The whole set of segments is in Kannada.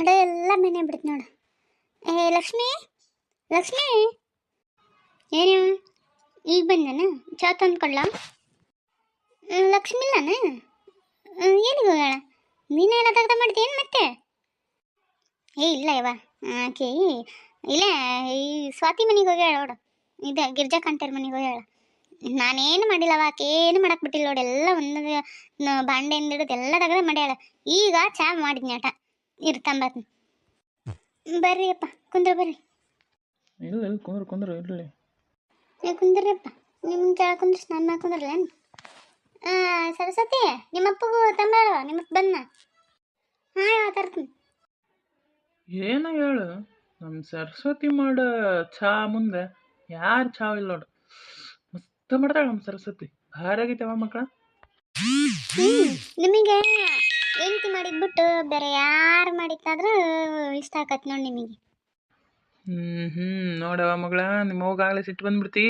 ತಡೆ ಎಲ್ಲ ಮನೆ ಬಿಡುತ್ತೆ ನೋಡು. ಏ, ಲಕ್ಷ್ಮಿ? ಲಕ್ಷ್ಮಿ? ಏನು ಈಗ ಬಂದಾನ? ಚಾ ತಂದ್ಕೊಳ್ಳ ಲಕ್ಷ್ಮಿ ಇಲ್ಲನ? ಎಲ್ಲಿಗೆ ಹೋಗ್ಯಾಳ? ನೀನೇನ ತೆಗ್ದ ಮಾಡ್ತೀನಿ ಮತ್ತೆ? ಏ, ಇಲ್ಲ ಯವ್ವ. ಆಕೆ, ಇಲ್ಲ, ಈ ಸ್ವಾತಿ ಮನೆಗೆ ಹೋಗ್ಯಾಳ ನೋಡು. ಇದು ಗಿರ್ಜಾ ಕಂಟರ್ ಮನೆಗೆ ಹೋಗ್ಯಾಳ. ನಾನೇನು ಮಾಡಿಲ್ಲವ ಆಕೆ ಏನು ಮಾಡಕ್ ಬಿಟ್ಟಿಲ್ಲ ನೋಡಿ. ಎಲ್ಲ ಒಂದೊಂದು ಬಾಂಡೆಯಿಂದ ಹಿಡಿದು ಎಲ್ಲ ತೆಗ್ದ ಮಾಡ್ಯಾಳ. ಈಗ ಚಾ ಮಾಡಿದ್ನಿ ಆಟ ಇರ್ತಂಬತ್ ಬರ್ರಿ ಅಪ್ಪ ಕುಂದ್ರ ಬರ್ರಿ. ಇಲ್ಲ ಇಲ್ಲ ಕುಂದ್ರ ಕುಂದ್ರ ಇರ್ಲಿ. ಏ ಕುಂದ್ರಪ್ಪ ನಿಮ್ಮ ಕೆಳ ಕುಂದ್ರ ಸ್ನಾನ ಮಾಡಿ ಕುಂದ್ರಲೇನು ಸರಸ್ವತಿ ನಿಮ್ಮಪ್ಪಗೂ ತಂಬಾರ ನಿಮ್ಮಪ್ಪ ಬನ್ನ ಹಾಂ ತರ್ತೀನಿ. ಏನ ಹೇಳು ನಮ್ಮ ಸರಸ್ವತಿ ಮಾಡ ಚಾ ಮುಂದೆ ಯಾರು ಚಾ ಇಲ್ಲ ನೋಡು. ಮಸ್ತ್ ಮಾಡ್ತಾಳೆ ನಮ್ಮ ಸರಸ್ವತಿ. ಭಾರಿ ಮಕ್ಕಳ. ನಿಮಗೆ ಹೆಂಡತಿ ಮಾಡಿದ್ಬಿಟ್ಟು ಬೇರೆ ಯಾರು ಮಾಡಿದ್ದಾದ್ರೂ ಇಷ್ಟ ಆಕತ್ ನೋಡಿ ನಿಮಗೆ. ಹ್ಮ್ ಹ್ಮ್ ನೋಡವ ಮಗಳ ನಿಮ್ಮ ಹೋಗಾಗಲೇ ಸಿಟ್ಟು ಬಂದ್ಬಿಡ್ತಿ.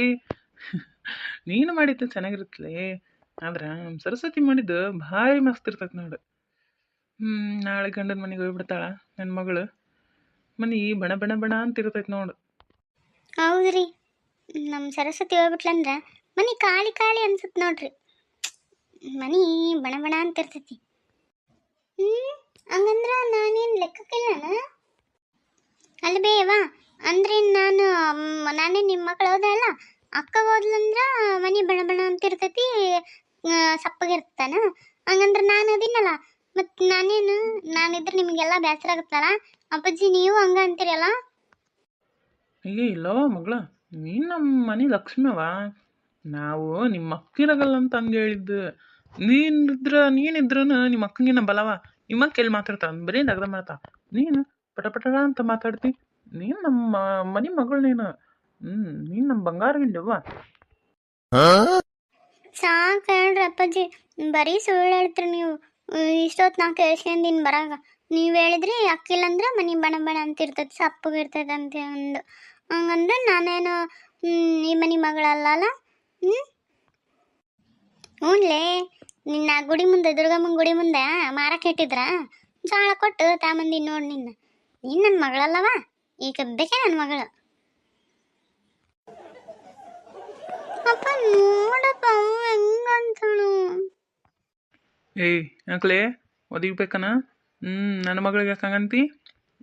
ನೀನು ಮಾಡಿದ್ದು ಚೆನ್ನಾಗಿರುತ್ತಲೇ ಆದ್ರೆ ನಮ್ಮ ಸರಸ್ವತಿ ಮಾಡಿದ್ದು ಭಾರಿ ಮಸ್ತ್ ಇರ್ತೈತೆ ನೋಡು. ಹ್ಞೂ ನಾಳೆ ಗಂಡನ ಮನೆಗೆ ಹೋಗ್ಬಿಡ್ತಾಳ ನನ್ನ ಮಗಳು. ಮನೆ ಬಣ ಬಣ ಬಣ ಅಂತ ಇರ್ತೈತೆ ನೋಡು. ಹೌದ್ರಿ ನಮ್ಮ ಸರಸ್ವತಿ ಹೋಗ್ಬಿಟ್ಲಂದ್ರ ಮನೆ ಖಾಲಿ ಖಾಲಿ ಅನ್ಸುತ್ತೆ ನೋಡ್ರಿ. ಮನಿ ಬಣ ಬಣ ಅಂತ ಇರ್ತೈತಿ. ಹ್ಮ್, ಹಂಗಂದ್ರ ನಾನೇನು ಲೆಕ್ಕಕ್ಕಿಲ್ಲನ? ಅಲ್ಲ ಅಂದ್ರೆ ನಾನು ನಾನೇ ನಿಮ್ಮ ಮಗಳು ಹೋದಲ್ಲ ಅಕ್ಕ ಹೋದ್ಲಂದ್ರ ಮನಿ ಬಣ ಬಣ ಅಂತ ಇರ್ತೈತಿ ಸಪ್ಪಗಿರ್ತಾನ ಹಂಗಂದ್ರ ನಾನು ಅದಿನಲ್ಲ, ಮತ್ ನಾನೇನು, ನಾನಿದ್ರೆ ನಿಮಗೆಲ್ಲ ಬೇಸರ ಆಗುತ್ತಲ್ಲ ಅಪ್ಪಾಜಿ ನೀವು ಹಂಗ ಅಂತೀರಲ್ಲ? ಅಯ್ಯ ಇಲ್ಲವ ಮಗಳ, ನೀನು ನಮ್ಮ ಮನೆ ಲಕ್ಷ್ಮಿವ ನಾವು ನಿಮ್ಮ ಅಕ್ಕಿರಗಲ್ಲ ಅಂತ ಹಂಗೆ ಹೇಳಿದ್ದು. ನೀನಿದ್ರ ನೀನಿದ್ರೂ ನಿಮ್ಮ ಅಕ್ಕಂಗಿನ ಬಲವ. ನಿಮ್ಮ ಕೇಳಿ ಮಾತಾಡ್ತಾಳ ಬರೀ ನಗರ ಮಾಡ್ತಾ ನೀನು ಪಟ ಪಟ ಅಂತ ಮಾತಾಡ್ತಿ? ನೀನು ನಮ್ಮ ಮನಿ ಮಗಳು ನೀನು ಹ್ಮ್ ನೀನು ನಮ್ಮ ಬಂಗಾರ ಹಿಂಡವ್ವ ಸಾಕು ಹೇಳ್ರಿ ಅಪ್ಪಾಜಿ ಬರೀ ಸುಳ್ಳು ಹೇಳ್ತೀರಿ ನೀವು. ಇಷ್ಟೊತ್ತು ನಾ ಕೇಳ್ಸ್ಕೊಂಡಿನಿ ಬರಾಗ. ನೀವು ಹೇಳಿದ್ರಿ ಅಕ್ಕಿಲ್ಲ ಅಂದ್ರೆ ಮನಿ ಬಣ ಬಣ ಅಂತ ಇರ್ತೈತಿ ಸಪ್ಪಗೆ ಇರ್ತದ ಅಂತ ಒಂದು ಹಂಗಂದ್ರೆ ನಾನೇನು ಹ್ಮ್, ಈ ಮನೆ ಮಗಳಲ್ಲ ಹ್ಞೂ ಹ್ಞೂನ್ಲೇ ನಿನ್ನ ಗುಡಿ ಮುಂದೆ, ದುರ್ಗಮ್ಮನ ಗುಡಿ ಮುಂದೆ ಮಾರಕ್ಕೆ ಇಟ್ಟಿದ್ರ? ಜಾಳ ಕೊಟ್ಟು ತಾಮಂದಿ ನೋಡಿ ನಿನ್ನ. ನೀನು ನನ್ನ ಮಗಳಲ್ಲವ? ಈಗ ಬೇಕೇ ನನ್ನ ಮಗಳು. ಅಪ್ಪ ನೋಡಪ್ಪ ಹೆಂಗಂತಳು? ಏಯ್ ಯಾಕಲೇ ಒದಿಗ್ಬೇಕನ ಹ್ಞೂ ನನ್ನ ಮಗಳಿಗೆ ಯಾಕಂಗಂತಿ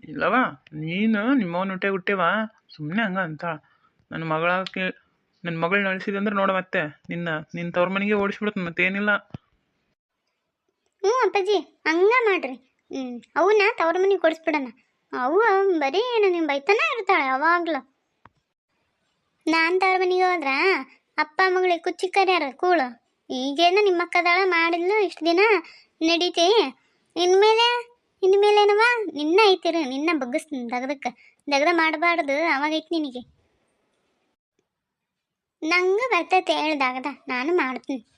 ಇಲ್ಲವ, ನೀನು ನಿಮ್ಮವನ ಹುಟ್ಟೆ ಹುಟ್ಟೆವಾ. ಸುಮ್ಮನೆ ಹಂಗ ಅಂತ ನನ್ನ ಮಗಳಕ್ಕೆ ನನ್ನ ಮಗಳು ನಡೆಸಿದಂದ್ರೆ ನೋಡ ಮತ್ತೆ. ನಿನ್ನ ನಿನ್ನ ತವ್ರ ಮನೆಗೆ ಓಡಿಸ್ಬಿಡುತ್ತೆ ಮತ್ತೇನಿಲ್ಲ. ಹ್ಞೂ ಅಪ್ಪಾಜಿ, ಹಂಗ ಮಾಡ್ರಿ. ಹ್ಞೂ ಅವನ್ನ ತವ್ರ ಮನೆಗೆ ಕೊಡಿಸ್ಬಿಡೋಣ. ಅವು ಬರೀ ಏನು ನಿಮ್ಮ ಬೈತಾನೆ ಇರ್ತಾಳೆ ಯಾವಾಗಲೂ ನಾನು ತವ್ರ ಮನೆಗೆ ಹೋದ್ರ ಅಪ್ಪ ಮಗಳಿಗೆ ಕುಚ್ಚಿ ಕರ್ಯಾರ ಕೂಳು. ಈಗೇನು ನಿಮ್ಮ ಅಕ್ಕದಾಳ ಮಾಡಿದ್ಲು ಇಷ್ಟು ದಿನ? ನಡೀತಿ. ಇನ್ಮೇಲೆ ಇನ್ಮೇಲೇನವ ನಿನ್ನ ಐತಿರು, ನಿನ್ನ ಬಗ್ಗಿಸ್ತೀನಿ ದಗದಕ್ಕೆ. ದಗದ ಮಾಡಬಾರ್ದು, ಅವಾಗ ಐತಿ ನಿನಗೆ. ನಂಗೆ ಬರ್ತೈತೆ ಹೇಳ್ದಾಗದ, ನಾನು ಮಾಡ್ತೀನಿ.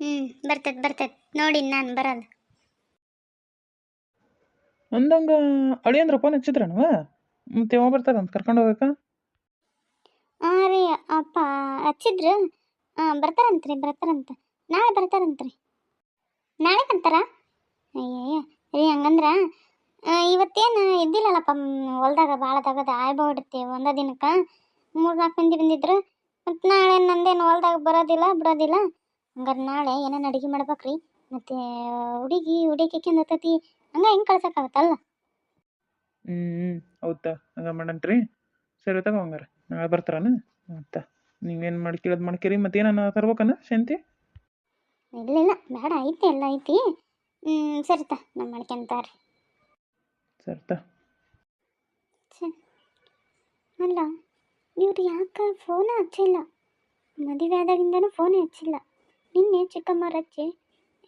ಹ್ಞೂ ಬರ್ತೈತೆ ಬರ್ತೈತೆ. ನೋಡಿ ನಾನು ಬರಲ್ಲ ಅಂದಂಗ ಅಳಿಯಂದ್ರ ಫೋನ್ ಹಚ್ಚಿದ್ರನವ ಮತ್ತೆ ಯಾವ ಬರ್ತಾರಂತ ಕರ್ಕೊಂಡು ಹೋಗಕ್ಕ? ಹಾಂ ರೀ ಅಪ್ಪ ಹಚ್ಚಿದ್ರು. ಹಾಂ ಬರ್ತಾರಂತ್ರಿ ಬರ್ತಾರಂತ. ನಾಳೆ ಬರ್ತಾರಂತ್ರಿ ನಾಳೆ ಬರ್ತಾರಾ? ಅಯ್ಯಯ್ಯ ರೀ ಹಂಗಂದ್ರ ಇವತ್ತೇನು ಇದ್ದಿಲ್ಲಲ್ಲಪ್ಪ ಹೊಲ್ದಾಗ ಭಾಳ ತಗದ ಆಯ್ಬಿಡ್ತಿ ಒಂದೇ ದಿನಕ್ಕೆ. ಮೂರು ನಾಲ್ಕು ಮಂದಿ ಬಂದಿದ್ರು. ಮತ್ತು ನಾಳೆ ನಂದೇನು ಹೊಲ್ದಾಗ ಬರೋದಿಲ್ಲ ಬಿಡೋದಿಲ್ಲ. ಹಂಗಾರೆ ನಾಳೆ ಏನೇನು ಅಡುಗೆ ಮಾಡ್ಬೇಕ್ರಿ? ಮತ್ತು ಹುಡುಗಿ ಹುಡುಗಿ ಹತ್ತತಿ ಹಂಗ ಹೆಂಗೆ ಕಳ್ಸೋಕ್ಕಾಗತ್ತಲ್ಲ? ಹ್ಞೂ ಹೌದಾ ಹಂಗ ಮಾಡಂತ್ರಿ. ಸರಿ ತಗೋ ಹಂಗಾರೆ. ನಾಳೆ ಬರ್ತಾರನ? ಮಾಡಿ ನೀವೇನು ಮಾಡ್ಕಿರೋದು ಮತ್ತೆ ಮತ್ತೇನ ತರ್ಬೇಕನ ಶಾಂತಿ? ಇಲ್ಲ ಇಲ್ಲ. ಬೇಡ ಐತಿ ಎಲ್ಲ ಐತಿ. ಹ್ಞೂ ಸರಿತಾ ಮಾಡ್ಕೊಂತಾರೆ ಸರಿ ತ. ಅಲ್ಲ ಇವ್ರು ಯಾಕೆ ಫೋನ್ ಹಚ್ಚಿಲ್ಲ? ಮದುವೆ ಆದಾಗಿಂದನೂ ಫೋನೇ ಹಚ್ಚಿಲ್ಲ. ನಿನ್ನೆ ಚಿಕ್ಕಮ್ಮ ಹಚ್ಚಿ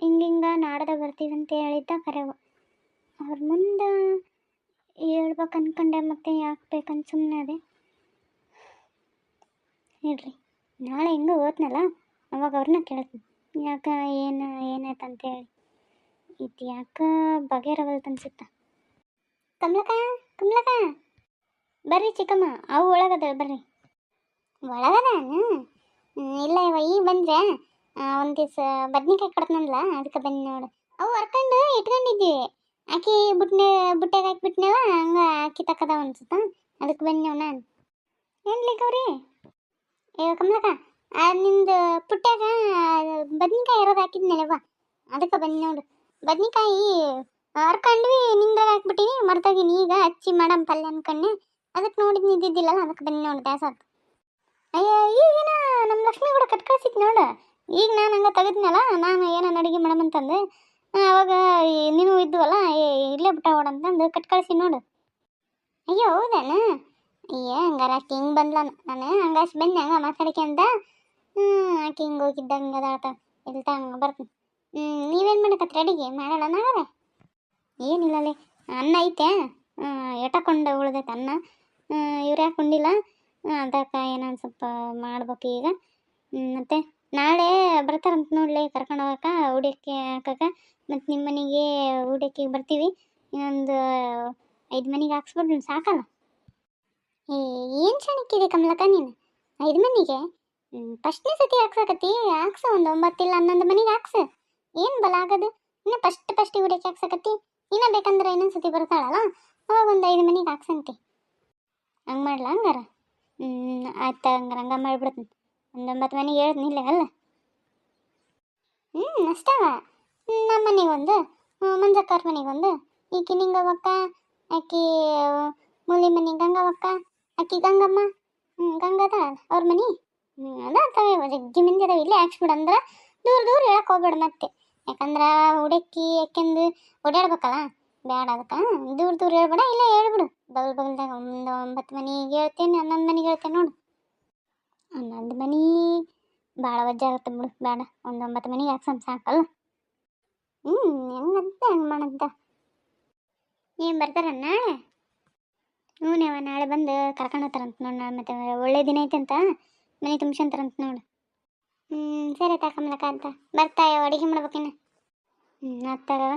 ಹಿಂಗಿಂಗ ಹಿಂಗೆ ನಾಡ್ದ ಬರ್ತೀವಿ ಅಂತ ಹೇಳಿದ್ದ ಕರೆವು. ಅವ್ರ ಮುಂದೆ ಹೇಳ್ಬೇಕು ಅನ್ಕೊಂಡೆ ಮತ್ತೆ ಯಾಕೆ ಬೇಕಂತ ಸುಮ್ಮನೆ ಅದೇ. ಹೇಳ್ರಿ ನಾಳೆ ಹೆಂಗೆ ಓದ್ನಲ್ಲ ಅವಾಗ ಅವ್ರನ್ನ ಕೇಳ್ತೀನಿ. ಯಾಕೆ, ಏನು, ಏನಾಯ್ತು ಅಂತೇಳಿ ಇದು ಯಾಕೆ ಬಗೆರವಲ್ದು ಅನ್ಸುತ್ತ? ಕಮಲಕ ಕಮಲಕ. ಬರ್ರಿ ಚಿಕ್ಕಮ್ಮ, ಅವು ಒಳಗದ, ಬರ್ರಿ. ಒಳಗದ ಇಲ್ಲ ಇವ ಈಗ ಬಂದ್ರೆ? ಒಂದು ದಿವಸ ಬದ್ನಿಕಾಯಿ ಕಡ್ದ್ನಲ್ಲ ಅದಕ್ಕೆ ಬಂದು ನೋಡು. ಅವು ಹರ್ಕೊಂಡು ಇಟ್ಕೊಂಡಿದ್ವಿ. ಆಕಿ ಬುಟ್ನೆ ಬುಟ್ಟಾಗ ಹಾಕ್ಬಿಟ್ನಲ್ಲ, ಹಂಗ ಆಕಿ ತಕ್ಕದ ಅನ್ಸುತ್ತ? ಅದಕ್ಕೆ ಬಂದೆವ್ ನಾನು. ಏನ್ಲಿ ಗೌರಿ? ಏ, ಕಮಲಕ್ಕ ನಿಂದು ಪುಟ್ಟಾಗ ಬದ್ನಿಕಾಯಿ ಇರೋದು ಹಾಕಿದ್ನಲ್ಲವ ಅದಕ್ಕೆ ಬನ್ನಿ ನೋಡು. ಬದ್ನಿಕಾಯಿ ಹರ್ಕೊಂಡ್ವಿ ನಿಂದಾಗ ಹಾಕ್ಬಿಟ್ಟಿನಿ ಮರ್ತೋಗಿನಿ. ಈಗ ಹಚ್ಚಿ ಮಾಡಮ್ ಪಲ್ಯ ಅನ್ಕೊಂಡೆ. ಅದಕ್ಕೆ ನೋಡಿದ್ ನಿದ್ದಿದ್ದಿಲ್ಲಲ್ಲ ಅದಕ್ಕೆ ಬಂದು ನೋಡು ದಾಸ ಅಯ್ಯೋ, ಈಗೇನ ನಮ್ಮ ಲಕ್ಷ್ಮಿ ಕೂಡ ಕಟ್ ಕಳ್ಸಿತ್ ನೋಡು. ಈಗ ನಾನು ಹಂಗೆ ತೆಗೆದ್ನಲ್ಲ, ನಾನು ಏನೋ ಅಡುಗೆ ಮಾಡಮಂತಂದು ಅವಾಗ ನೀನು ಇದ್ವಲ್ಲ ಇಲ್ಲೇ ಬಿಟ್ಟ ಅಂತಂದು ಕಟ್ ಕಳಿಸಿ ನೋಡು. ಅಯ್ಯೋ, ಹೌದೇನ? ಅಯ್ಯ, ಹಂಗಾರ ಆಕೆ ಹಿಂಗೆ ಬಂದ್ಲ ನಾನು ಹಂಗಾಸ್ ಬಂದೆ ಹಂಗ ಅಂತ. ಹ್ಞೂ ಆಕೆ ಹಿಂಗೆ ಹೋಗಿದ್ದ ಹಂಗೆ ಅದಾಳ್ತ ಇಲ್ತ ಹಂಗೆ ಬರ್ತೀನಿ ಹ್ಞೂ ನೀವೇನು ಮಾಡಕತ್ರಿ ಅಡಿಗೆ? ಮಾಡೋಣ ನಾಗರೆ ಏನಿಲ್ಲಲೇ ಅನ್ನ ಐತೆ. ಎಟಕೊಂಡು ಉಳ್ದೈತೆ ಅನ್ನ. ಇವ್ರು ಯಾಕೆ ಉಂಡಿಲ್ಲ? ಅದಕ್ಕೆ ಏನೋ ಸ್ವಲ್ಪ ಮಾಡ್ಬೇಕು ಈಗ. ಮತ್ತೆ? ನಾಳೆ ಬರ್ತಾರಂತ ನೋಡ್ಲಿ ಕರ್ಕೊಂಡು ಹೋಗಕ್ಕ ಉಡಿಯಕ್ಕೆ ಹಾಕಕ್ಕೆ ಮತ್ತು ನಿಮ್ಮ ಮನೆಗೆ ಉಡಿಯಕ್ಕೆ ಬರ್ತೀವಿ. ಇನ್ನೊಂದು ಐದು ಮನೆಗೆ ಹಾಕ್ಸ್ಬಿಟ್ಟು ಸಾಕಲ್ಲ? ಏ, ಏನು ಕ್ಷಣಕ್ಕಿದೆ ಕಮಲಕ್ಕ ನೀನು? ಐದು ಮನೆಗೆ? ಫಸ್ಟ್ನೇ ಸತಿ ಹಾಕ್ಸಕತ್ತಿ, ಹಾಕ್ಸ, ಒಂದು ಒಂಬತ್ತಿಲ್ಲ ಹನ್ನೊಂದು ಮನೆಗೆ ಹಾಕ್ಸ. ಏನು ಬಲ ಆಗೋದು? ಇನ್ನು ಫಸ್ಟ್ ಫಸ್ಟಿಗೆ ಉಡಿಯಕ್ಕೆ ಹಾಕ್ಸಕತ್ತಿ. ಇನ್ನೂ ಬೇಕಂದ್ರೆ ಇನ್ನೊಂದು ಸತಿ ಬರ್ತಾಳಲ್ಲ? ಅವಾಗ ಒಂದು ಐದು ಮನೆಗೆ ಹಾಕ್ಸಂತಿ. ಹಂಗೆ ಮಾಡ್ಲಾ ಹಂಗಾರ? ಹ್ಞೂ ಆಯ್ತು ಹಂಗಾರೆ, ಹಂಗೆ ಮಾಡಿಬಿಡ್ತೀನಿ. ಒಂದು ಒಂಬತ್ತು ಮನೆಗೆ ಹೇಳ್ತೀನಿ ಇಲ್ಲೇ ಅಲ್ಲ? ಹ್ಞೂ ಅಷ್ಟವ. ನಮ್ಮ ಮನೆಗೊಂದು ಮಂಜಕ್ಕಾರ ಮನೆಗೊಂದು ಈಕಿ ನಿಂಗವಕ್ಕ ಆಕಿ ಮೂಲಿ ಮನೆ ಗಂಗವಕ್ಕ ಆಕಿ ಗಂಗಮ್ಮ. ಹ್ಞೂ ಗಂಗದ ಅವ್ರ ಮನೆ? ಹ್ಞೂ ಅದ ತವೇ ಜಗ್ಗಿ ಮಂದಿ ಅದಾವ. ಇಲ್ಲೇ ಹಾಕ್ಸ್ಬಿಡಂದ್ರೆ ದೂರ ದೂರ ಹೇಳಕ್ಕೆ ಹೋಗ್ಬೇಡ ಮತ್ತೆ. ಯಾಕಂದ್ರೆ ಹುಡುಕಿ, ಯಾಕೆಂದು ಓಡಾಡ್ಬೇಕಲ್ಲ? ಬೇಡ ಅದಕ್ಕೆ. ದೂರ ದೂರ ಹೇಳ್ಬೇಡ, ಇಲ್ಲೇ ಹೇಳ್ಬಿಡು. ಬಗಲ್ ಬಗಲ್ದಾಗ ಒಂದು ಒಂಬತ್ತು ಮನೆಗೆ ಹೇಳ್ತೇನೆ, ಹನ್ನೊಂದು ಮನೆಗೆ ಹೇಳ್ತೇನೆ ನೋಡು. ಹನ್ನೊಂದು ಮನೆ. ಭಾಳ ವಜ್ಜ ಆಗುತ್ತೆ ಬಿಡು, ಬೇಡ. ಒಂದು ಒಂಬತ್ತು ಮನೆಗೆ ಹಾಕ್ಸಮ್ ಸಾಕಲ್ಲ? ಹ್ಞೂ ಹೆಂಗಂತ ಹಂಗೆ ಮಾಡಂತ? ಏನು ಬರ್ತಾರ ನಾಳೆ? ಹ್ಞೂ ನೀವ, ನಾಳೆ ಬಂದು ಕರ್ಕೊಂಡು ಹೋಗ್ತಾರಂತ ನೋಡಿ ನಾಳೆ ಮತ್ತೆ ಒಳ್ಳೆ ದಿನ ಐತೆ ಅಂತ. ಮನೆ ತುಂಬ್ಸಂತಾರಂತ ನೋಡು. ಹ್ಞೂ ಸರಿ ತಕಮಲಕ್ಕ ಅಂತ. ಬರ್ತಾಯ ಅಡುಗೆ ಮಾಡ್ಬೇಕಿನ್ನ ಹ್ಞೂ ಆಗ್ತಾಗವ